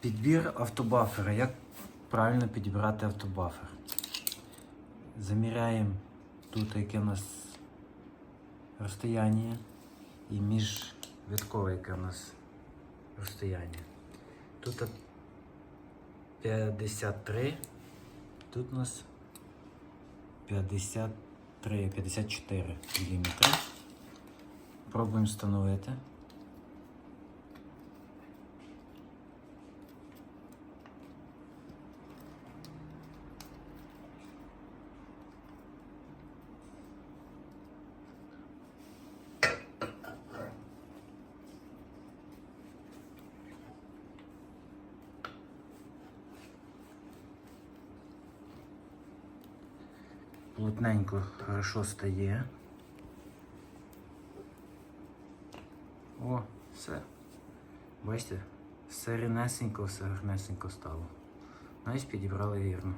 Підбір автобафера. Як правильно підібрати автобафер? Заміряємо тут, яке у нас розстояння, і міжвиткове, яке у нас розстояння. Тут 53, тут у нас 53, 54 мм. Пробуємо встановити. Плотненько хорошо стає. О, все. Бачите, все рівнесенько, все гарнесенько стало. Навіть підібрали вірно.